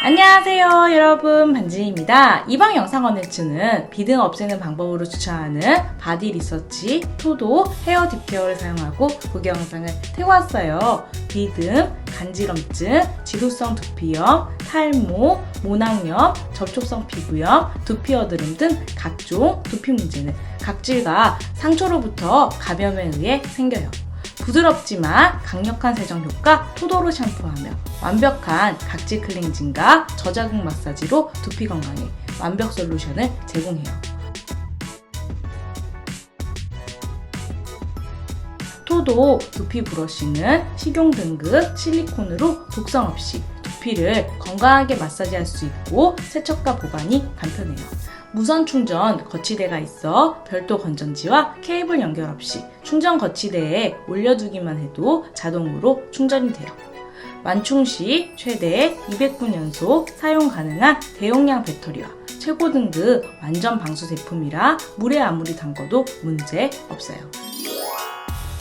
안녕하세요 여러분. 반지입니다. 이번 영상 컨텐츠는 비등 없애는 방법으로 추천하는 바디 리서치 토도 헤어 딥케어를 사용하고 후기 영상을 태워왔어요. 비등, 간지럼증, 지루성 두피염, 탈모, 모낭염, 접촉성 피부염, 두피 여드름 등 각종 두피 문제는 각질과 상처로부터 감염에 의해 생겨요 부드럽지만 강력한 세정 효과 토도로 샴푸하며 완벽한 각질 클렌징과 저자극 마사지로 두피 건강에 완벽 솔루션을 제공해요. 토도 두피 브러쉬는 식용 등급 실리콘으로 독성 없이 두피를 건강하게 마사지할 수 있고 세척과 보관이 간편해요. 무선 충전 거치대가 있어 별도 건전지와 케이블 연결 없이 충전 거치대에 올려두기만 해도 자동으로 충전이 돼요. 완충 시 최대 200분 연속 사용 가능한 대용량 배터리와 최고 등급 완전 방수 제품이라 물에 아무리 담궈도 문제 없어요.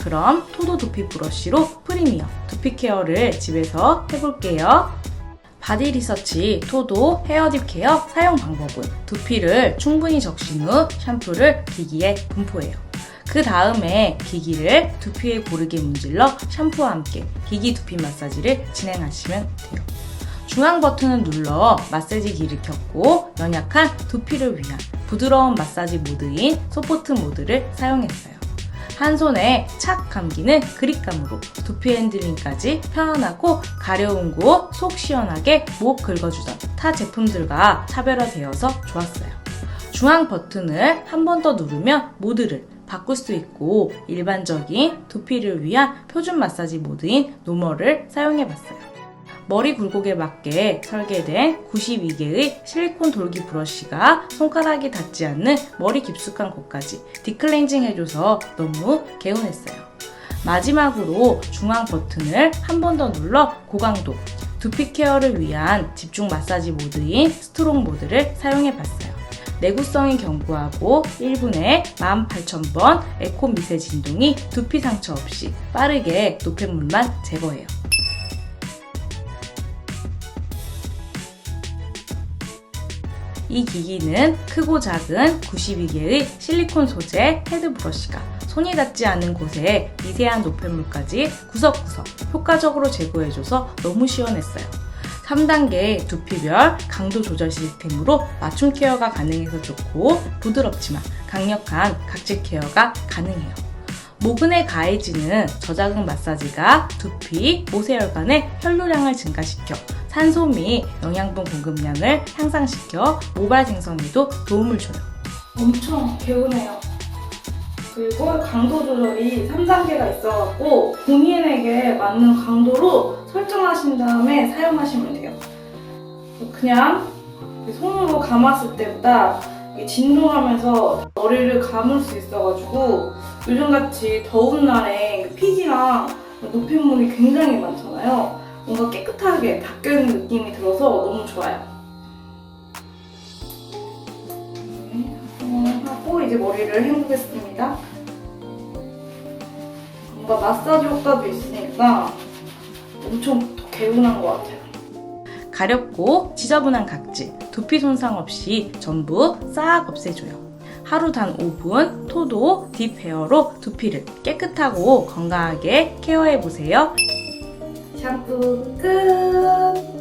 그럼 토도 두피 브러쉬로 프리미엄 두피 케어를 집에서 해볼게요. 바디 리서치 토도 헤어딥 케어 사용 방법은 두피를 충분히 적신 후 샴푸를 기기에 분포해요. 그 다음에 기기를 두피에 고르게 문질러 샴푸와 함께 기기 두피 마사지를 진행하시면 돼요. 중앙 버튼을 눌러 마사지기를 켰고 연약한 두피를 위한 부드러운 마사지 모드인 소포트 모드를 사용했어요. 한 손에 착 감기는 그립감으로 두피 핸들링까지 편안하고 가려운 곳 속 시원하게 목 긁어주던 타 제품들과 차별화되어서 좋았어요. 중앙 버튼을 한 번 더 누르면 모드를 바꿀 수 있고 일반적인 두피를 위한 표준 마사지 모드인 노멀을 사용해봤어요. 머리 굴곡에 맞게 설계된 92개의 실리콘 돌기 브러쉬가 손가락이 닿지 않는 머리 깊숙한 곳까지 디클렌징 해줘서 너무 개운했어요. 마지막으로 중앙 버튼을 한 번 더 눌러 고강도 두피 케어를 위한 집중 마사지 모드인 스트롱 모드를 사용해 봤어요. 내구성이 견고하고 1분에 18,000번 에코 미세 진동이 두피 상처 없이 빠르게 노폐물만 제거해요. 이 기기는 크고 작은 92개의 실리콘 소재 헤드 브러쉬가 손이 닿지 않는 곳에 미세한 노폐물까지 구석구석 효과적으로 제거해줘서 너무 시원했어요. 3단계 두피별 강도 조절 시스템으로 맞춤 케어가 가능해서 좋고 부드럽지만 강력한 각질 케어가 가능해요. 모근에 가해지는 저자극 마사지가 두피, 모세혈관의 혈류량을 증가시켜 산소 및 영양분 공급량을 향상시켜 모발 생성에도 도움을 줘요. 엄청 개운해요. 그리고 강도 조절이 3단계가 있어갖고 본인에게 맞는 강도로 설정하신 다음에 사용하시면 돼요. 그냥 손으로 감았을 때보다 진동하면서 머리를 감을 수 있어가지고 요즘같이 더운 날에 피지랑 노폐물이 굉장히 많잖아요. 뭔가 깨끗하게 닦여있는 느낌이 들어서 너무 좋아요. 네, 하고 이제 머리를 해보겠습니다. 뭔가 마사지 효과도 있으니까 엄청 더 개운한 것 같아요. 가렵고 지저분한 각질, 두피 손상 없이 전부 싹 없애줘요. 하루 단 5분 토도 딥 헤어로 두피를 깨끗하고 건강하게 케어해보세요. 샴푸 끝!